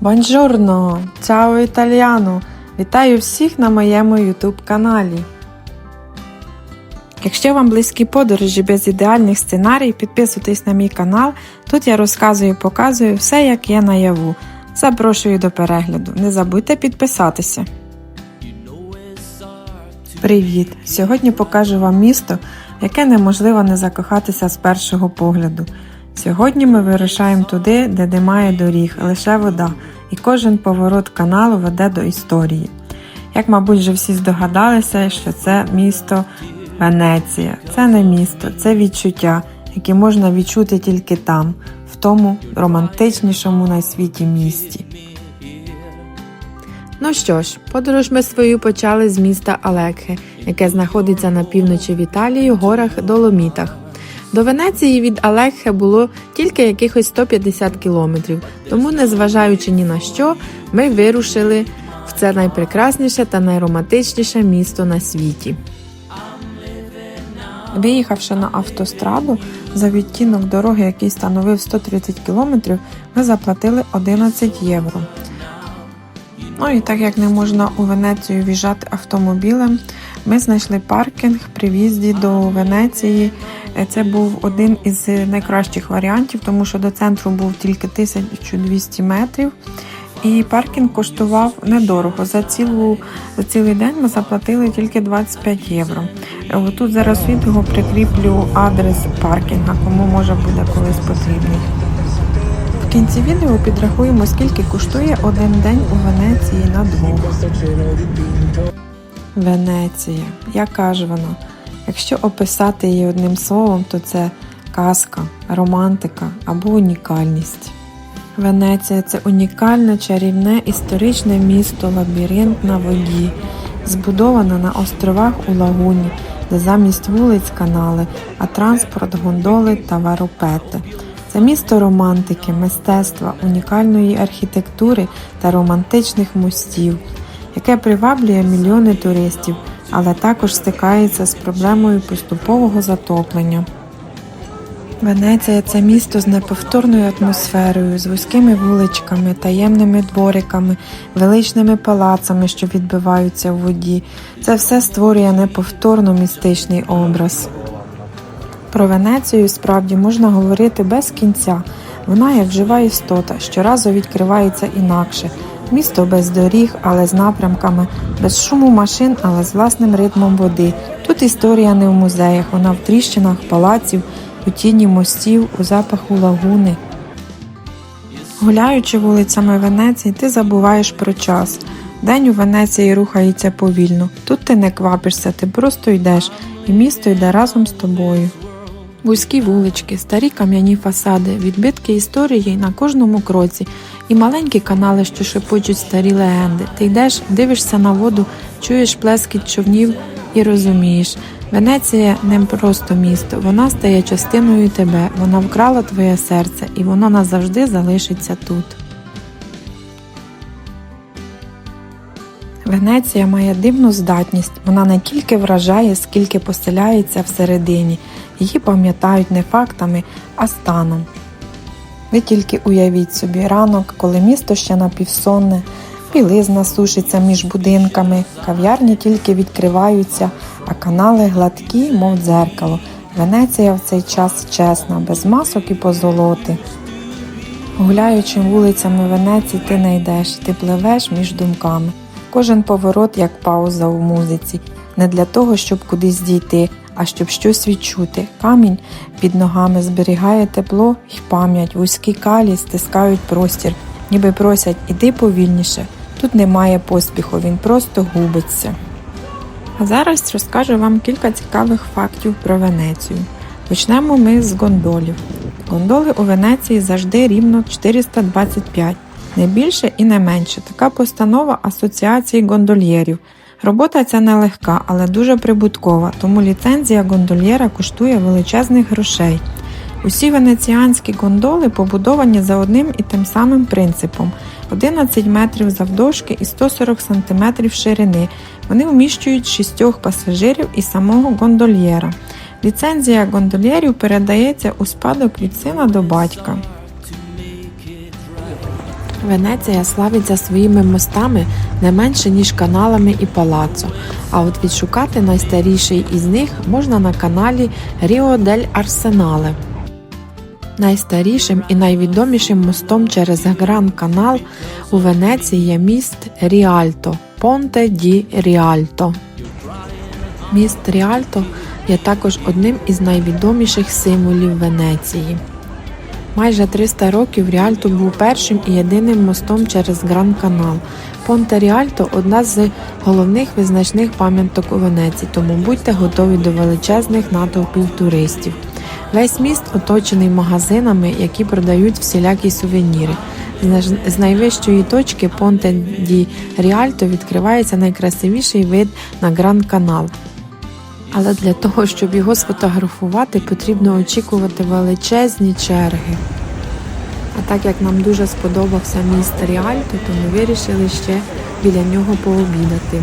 Бонжорно! Чао італіано! Вітаю всіх на моєму YouTube каналі. Якщо вам близькі подорожі без ідеальних сценарій, підписуйтесь на мій канал. Тут я розказую, і показую все, як є наяву. Запрошую до перегляду. Не забудьте підписатися. Привіт! Сьогодні покажу вам місто, яке неможливо не закохатися з першого погляду. Сьогодні ми вирушаємо туди, де немає доріг, лише вода, і кожен поворот каналу веде до історії. Як, мабуть, вже всі здогадалися, що це місто Венеція. Це не місто, це відчуття, яке можна відчути тільки там, в тому романтичнішому на світі місті. Ну що ж, подорож ми свою почали з міста Алекхе, яке знаходиться на півночі в Італії, горах Доломітах. До Венеції від Алекхе було тільки якихось 150 кілометрів, тому, незважаючи ні на що, ми вирушили в це найпрекрасніше та найромантичніше місто на світі. Виїхавши на автостраду, за відтінок дороги, який становив 130 кілометрів, ми заплатили 11 євро. Ну і так як не можна у Венецію в'їжджати автомобілем, ми знайшли паркінг при в'їзді до Венеції. Е, Це був один із найкращих варіантів, тому що до центру був тільки 1200 метрів. І паркінг коштував недорого. За цілу за цілий день ми заплатили тільки 25 євро. Е, Тут зараз відео прикріплю адрес паркінга, кому може буде колись потрібний. В кінці відео підрахуємо, скільки коштує один день у Венеції на двох. Венеція, яка ж вона? Якщо описати її одним словом, то це казка, романтика або унікальність. Венеція це унікальне чарівне історичне місто лабіринт на воді, збудоване на островах у лагуні, де замість вулиць канали, а транспорт гондоли та варопети. Це місто романтики, мистецтва, унікальної архітектури та романтичних мостів, яке приваблює мільйони туристів, але також стикається з проблемою поступового затоплення. Венеція це місто з неповторною атмосферою, з вузькими вуличками, таємними двориками, величними палацами, що відбиваються в воді. Це все створює неповторно містичний образ. Про Венецію справді можна говорити без кінця. Вона як жива істота, щоразу відкривається інакше. Місто без доріг, але з напрямками, без шуму машин, але з власним ритмом води. Тут історія не в музеях, вона в тріщинах палаців, у тіні мостів, у запаху лагуни. Гуляючи вулицями Венеції, ти забуваєш про час. День у Венеції рухається повільно. Тут ти не квапишся, ти просто йдеш, і місто йде разом з тобою. Вузькі вулички, старі кам'яні фасади, відбитки історії на кожному кроці, і маленькі канали, що шепочуть старі легенди. Ти йдеш, дивишся на воду, чуєш плескіт човнів і розумієш. Венеція не просто місто, вона стає частиною тебе, вона вкрала твоє серце, і воно назавжди залишиться тут. Венеція має дивну здатність, вона не тільки вражає, скільки поселяється всередині. Її пам'ятають не фактами, а станом. Ви тільки уявіть собі ранок, коли місто ще напівсонне, білизна сушиться між будинками, кав'ярні тільки відкриваються, а канали гладкі, мов дзеркало. Венеція в цей час чесна, без масок і позолоти. Гуляючи вулицями Венеції, ти не йдеш, ти пливеш між думками. Кожен поворот як пауза у музиці, не для того, щоб кудись дійти, а щоб щось відчути. Камінь під ногами зберігає тепло й пам'ять, вузькі калі стискають простір, ніби просять іди повільніше. Тут немає поспіху, він просто губиться. А зараз розкажу вам кілька цікавих фактів про Венецію. Почнемо ми з гондолів. Гондоли у Венеції завжди рівно 425, не більше і не менше. Така постанова Асоціації гондольєрів. Робота ця нелегка, але дуже прибуткова, тому ліцензія гондольєра коштує величезних грошей. Усі венеціанські гондоли побудовані за одним і тим самим принципом: 11 метрів завдовжки і 140 см ширини. Вони вміщують шістьох пасажирів і самого гондольєра. Ліцензія гондольєрів передається у спадок від сина до батька. Венеція славиться своїми мостами не менше, ніж каналами і палацо. А от відшукати найстаріший із них можна на каналі Ріо дель Арсенале. Найстарішим і найвідомішим мостом через Гран Канал у Венеції є міст Ріальто Понте ді Ріальто. Міст Ріальто є також одним із найвідоміших символів Венеції. Майже 300 років Ріальто був першим і єдиним мостом через Гран Канал. Понте Ріальто одна з головних визначних пам'яток у Венеції, тому будьте готові до величезних натовпів туристів. Весь міст оточений магазинами, які продають всілякі сувеніри. З найвищої точки Понте ді Ріальто відкривається найкрасивіший вид на Гран Канал. Але для того, щоб його сфотографувати, потрібно очікувати величезні черги. А так як нам дуже сподобався міст Ріальто, то ми вирішили ще біля нього пообідати.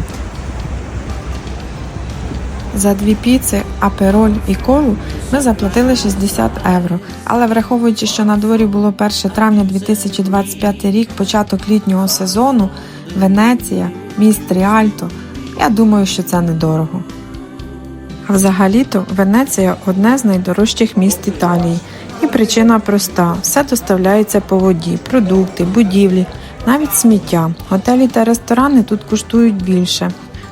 За дві піци, апероль і колу ми заплатили 60 євро. Але враховуючи, що на дворі було 1 травня 2025 рік, початок літнього сезону, Венеція, міст Ріальто, я думаю, що це недорого. Взагалі-то Венеція одне з найдорожчих міст Італії. І причина проста: все доставляється по воді, продукти, будівлі, навіть сміття. Готелі та ресторани тут коштують більше,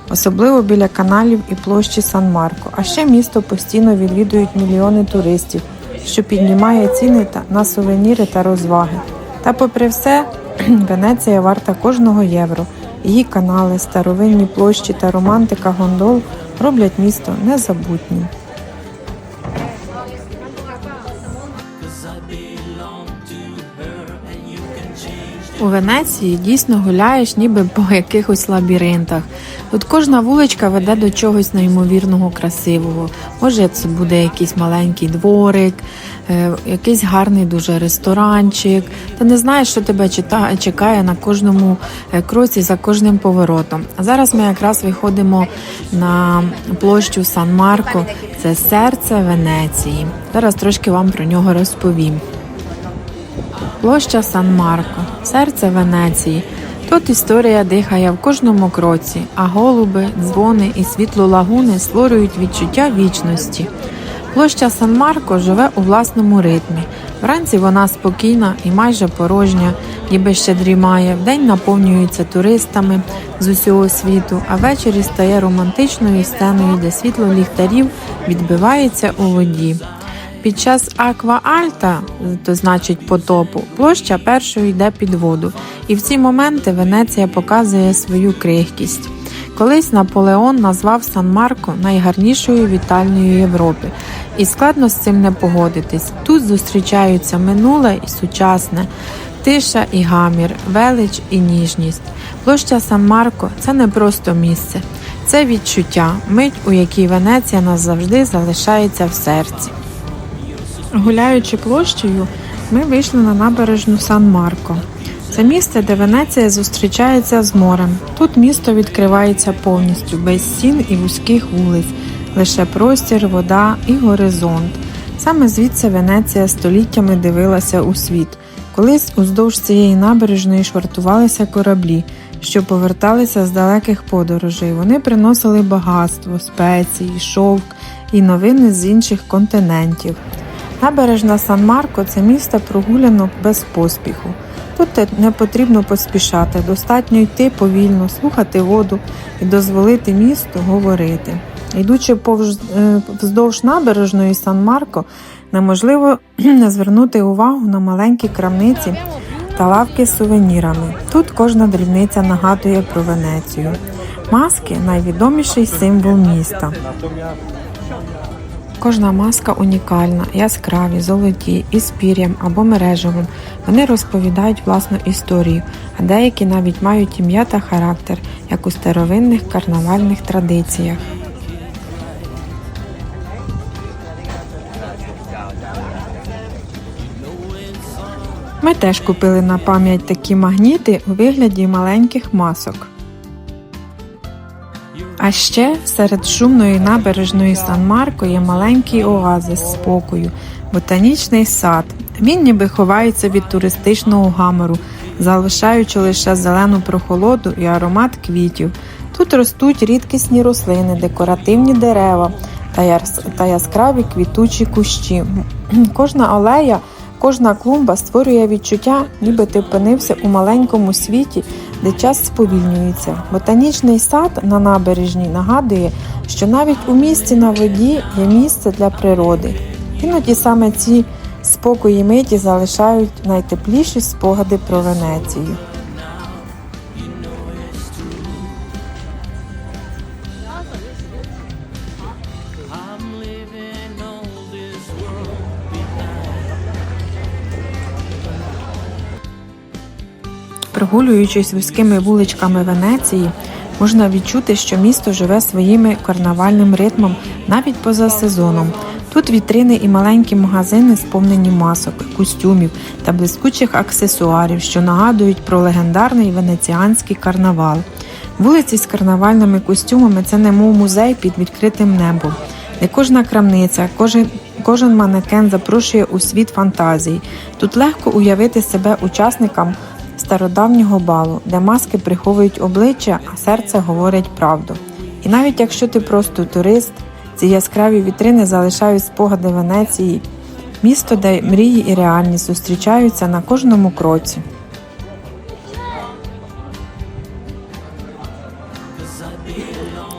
особливо біля каналів і площі Сан-Марко. А ще місто постійно відвідують мільйони туристів, що піднімає ціни та- на сувеніри та розваги. Та попри все, Венеція варта кожного євро. Її канали, старовинні площі та романтика гондол роблять місто незабутнім. У Венеції дійсно гуляєш ніби по якихось лабіринтах. Тут кожна вуличка веде до чогось неймовірного красивого. Може, це буде якийсь маленький дворик, е, якийсь гарний дуже ресторанчик. Ти не знаєш, що тебе чекає на кожному е, кроці за кожним поворотом. А зараз ми якраз виходимо на площу Сан-Марко. Це серце Венеції. Зараз трошки вам про нього розповім. Площа Сан-Марко, серце Венеції. Тут історія дихає в кожному кроці, а голуби, дзвони і світло лагуни створюють відчуття вічності. Площа Сан-Марко живе у власному ритмі. Вранці вона спокійна і майже порожня, ніби ще дрімає. Вдень наповнюється туристами з усього світу, а ввечері стає романтичною сценою, де світло ліхтарів відбивається у воді. Під час аква альта, то значить потопу, площа першою йде під воду, і в ці моменти Венеція показує свою крихкість. Колись Наполеон назвав Сан-Марко найгарнішою вітальною Європи, і складно з цим не погодитись. Тут зустрічаються минуле і сучасне, тиша і гамір, велич і ніжність. Площа Сан-Марко це не просто місце, це відчуття, мить, у якій Венеція назавжди залишається в серці. Гуляючи площею, ми вийшли на набережну Сан-Марко. Це місце, де Венеція зустрічається з морем. Тут місто відкривається повністю, без стін і вузьких вулиць, лише простір, вода і горизонт. Саме звідси Венеція століттями дивилася у світ. Колись уздовж цієї набережної швартувалися кораблі, що поверталися з далеких подорожей. Вони приносили багатство, спеції, шовк і новини з інших континентів. Набережна Сан-Марко це місто прогулянок без поспіху. Тут не потрібно поспішати, достатньо йти повільно, слухати воду і дозволити місту говорити. Йдучи повж, е, вздовж набережної Сан-Марко, неможливо не звернути увагу на маленькі крамниці та лавки з сувенірами. Тут кожна дрібниця нагадує про Венецію. Маски найвідоміший символ міста. Кожна маска унікальна, яскраві, золоті, із пір'ям або мережевим. Вони розповідають власну історію, а деякі навіть мають ім'я та характер, як у старовинних карнавальних традиціях. Ми теж купили на пам'ять такі магніти у вигляді маленьких масок. А ще серед шумної набережної Сан-Марко є маленький оазис спокою, ботанічний сад. Він ніби ховається від туристичного гамору, залишаючи лише зелену прохолоду і аромат квітів. Тут ростуть рідкісні рослини, декоративні дерева та яскраві квітучі кущі. Кожна алея, кожна клумба створює відчуття, ніби ти опинився у маленькому світі, де час сповільнюється. Ботанічний сад на набережній нагадує, що навіть у місті на воді є місце для природи. Іноді саме ці спокої миті залишають найтепліші спогади про Венецію. Прогулюючись вузькими вуличками Венеції, можна відчути, що місто живе своїм карнавальним ритмом навіть поза сезоном. Тут вітрини і маленькі магазини сповнені масок, костюмів та блискучих аксесуарів, що нагадують про легендарний венеціанський карнавал. Вулиці з карнавальними костюмами це немов музей під відкритим небом, де кожна крамниця, кожен, кожен манекен запрошує у світ фантазії. Тут легко уявити себе учасникам стародавнього балу, де маски приховують обличчя, а серце говорить правду. І навіть якщо ти просто турист, ці яскраві вітрини залишають спогади Венеції, місто, де мрії і реальність зустрічаються на кожному кроці.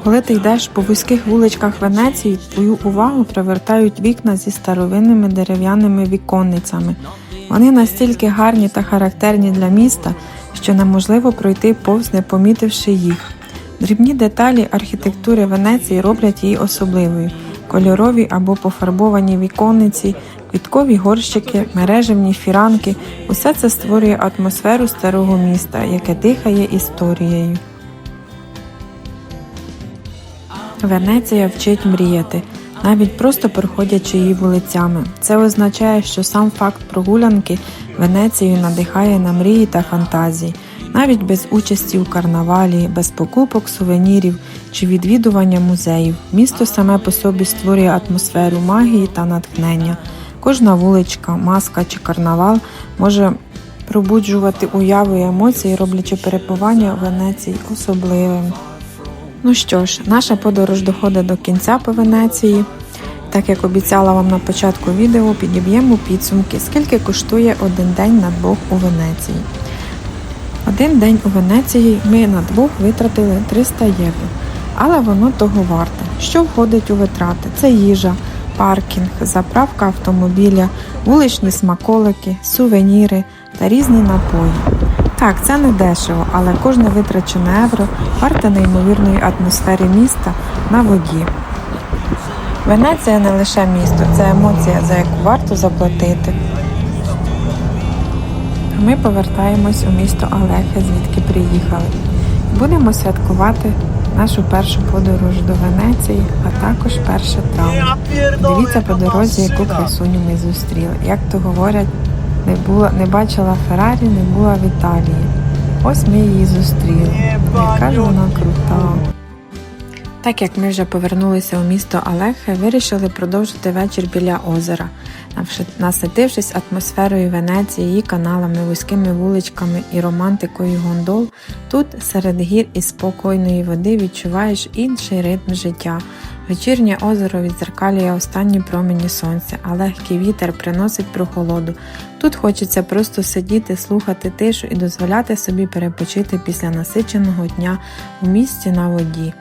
Коли ти йдеш по вузьких вуличках Венеції, твою увагу привертають вікна зі старовинними дерев'яними віконницями. Вони настільки гарні та характерні для міста, що неможливо пройти повз не помітивши їх. Дрібні деталі архітектури Венеції роблять її особливою. Кольорові або пофарбовані віконниці, квіткові горщики, мережевні фіранки усе це створює атмосферу старого міста, яке дихає історією. Венеція вчить мріяти, навіть просто проходячи її вулицями. Це означає, що сам факт прогулянки Венецією надихає на мрії та фантазії, навіть без участі у карнавалі, без покупок сувенірів чи відвідування музеїв. Місто саме по собі створює атмосферу магії та натхнення. Кожна вуличка, маска чи карнавал може пробуджувати уяву і емоції, роблячи перебування у Венеції особливим. Ну що ж, наша подорож доходить до кінця по Венеції. Так як обіцяла вам на початку відео, підіб'ємо підсумки, скільки коштує один день на двох у Венеції. Один день у Венеції ми на двох витратили 300 євро, але воно того варте. Що входить у витрати? Це їжа, паркінг, заправка автомобіля, вуличні смаколики, сувеніри та різні напої. Так, це не дешево, але кожне витрачене євро варте неймовірної атмосфери міста на воді. Венеція не лише місто, це емоція, за яку варто заплатити. Ми повертаємось у місто Алехе, звідки приїхали. Будемо святкувати нашу першу подорож до Венеції, а також 1 травня. Дивіться по дорозі, яку красуню ми зустріли. Як то говорять, не була, не бачила Феррарі, не була в Італії. Ось ми її зустріли. Яка ж вона крута. Так як ми вже повернулися у місто Алехе, вирішили продовжити вечір біля озера, наситившись атмосферою Венеції, її каналами, вузькими вуличками і романтикою гондол, тут серед гір і спокійної води відчуваєш інший ритм життя. Вечірнє озеро відзеркалює останні промені сонця, а легкий вітер приносить прохолоду. Тут хочеться просто сидіти, слухати тишу і дозволяти собі перепочити після насиченого дня у місті на воді.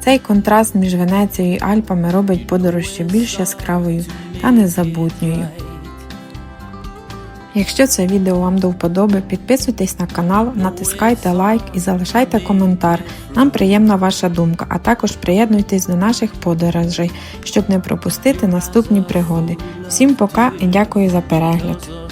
Цей контраст між Венецією і Альпами робить подорож ще більш яскравою та незабутньою. Якщо це відео вам до вподоби, підписуйтесь на канал, натискайте лайк і залишайте коментар. Нам приємна ваша думка, а також приєднуйтесь до наших подорожей, щоб не пропустити наступні пригоди. Всім пока і дякую за перегляд!